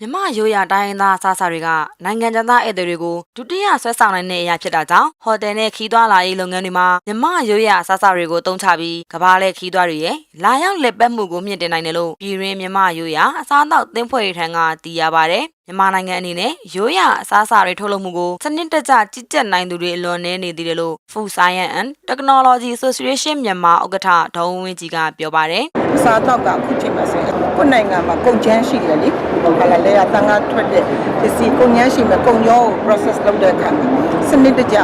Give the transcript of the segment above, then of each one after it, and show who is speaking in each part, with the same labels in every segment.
Speaker 1: မြမရိုးရတိုင်းရင်းသားအစားအစာတွေကနိုင်ငံခြားသားဧည့်သည်တွေကိုဒုတိယဆွဲဆောင်နိုင်တဲ့အရာဖြစ်တာကြောင့်ဟိုတယ်နဲ့ခီးသွွားလာရေးလုပ်ငန်းတွေမှာမြမရိုးရအစားအစာတွေကိုတုံးချပြီးကဘာလဲခီးသွွားတွေရဲ့လာရောက်လက်ပတ်မှုကိုမြင့်တင်နိုင်တယ်လို့ပြည်ရင်းမြမရိုးရအစားအသောက်သင်းဖွဲ့ရေးထံကသိရပါတယ်မြန်မာနိုင်ငံအနေနဲ့ရိုးရအစားအစာတွေထုတ်လုပ်မှုကိုစနစ်တကျကြီးကြပ်နိုင်သူတွေအလွန်နည်းနေသေးတယ်လို့ Food Science and Technology Association မြန်မာဥက္ကဋ္ဌဒေါ်ဝင်းကြီးကပြောပါတယ်
Speaker 2: အစားအသောက်ကအခုချိန်မှာဆိုရင်ကိုယ်နိုင်ငံမှာကုန်ချမ်းရှိတယ်လေဟာလာလေအတန်းကထွက်တဲ့ပစ္စည်းကုန်ချမ်းရှိမယ်ကုန်ရောကို process လုပ်တဲ့အခါမှာစနစ်တကျ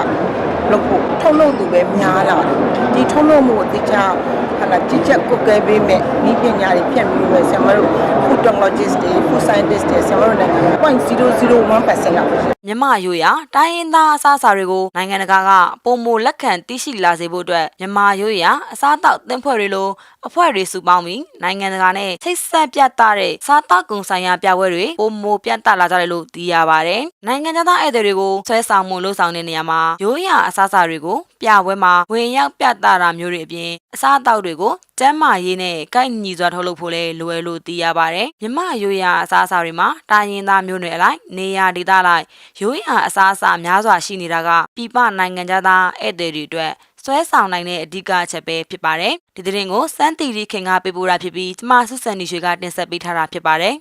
Speaker 2: လုပ်ဖို့ထုတ်လုပ်သူပဲများလာတယ်ဒီထုတ်လုပ်မှုကိုတခြားဟာလာကြည့်ချက်ကုတ်ကဲပေးမဲ့ဤပညာတွေဖြန့်ပြီးလို့ဆရာမတို့ food technologist တွေ food scientist တွေဆရာမတို့နိုင်ငံ0.001%လောက်ပဲရှိတယ်
Speaker 1: မြမရိုးရာတိုင်းရင်းသားအစားအစာတွေကိုနိုင်ငံတကာကပုံမလက်ခံသိရှိလာစေဖို့အတွက်မြမရိုးရာအစားအသောက်သင်းဖွဲ့တွေလိုအဖွဲ့တွေစုပေါင်းပြီးနိုင်ငံတကာနဲ့ချိတ်ဆက်ပြသတဲ့စားတောက်ကုန်ဆိုင်ရာပြပွဲတွေပုံမပြသလာကြတယ်လို့သိရပါတယ်။နိုင်ငံခြားသားဧည့်သည်တွေကိုဆွဲဆောင်မှုလှုပ်ဆောင်တဲ့နေရာမှာရိုးရာအစားအစာတွေကိုပြပွဲမှာဝင်ရောက်ပြသတာမျိုးတွေအပြင်အစားအသောက်တွေကိုကျန်းမာရေးနဲ့ကိုက်ညီစွာထုတ်လုပ်ဖို့လဲလိုအပ်လို့သိရပါတယ်။မြမရိုးရာအစားအစာတွေမှာတိုင်းရင်းသားမျိုးနွယ်အလိုက်နေရာဒေသလိုက်ရိုးရာအစားအစာများစွာရှိနေတာကပြည်ပနိုင်ငံခြားသားဧည့်သည်တွေအတွက်ဆွဲဆောင်နိုင်တဲ့အဓိကအချက်ပဲဖြစ်ပါတယ်။ဒီသတင်းကိုစမ်းတီရီခင်ကပေးပို့တာဖြစ်ပြီးကျမဆုစံနေရွှေကတင်ဆက်ပေးထားတာဖြစ်ပါတယ်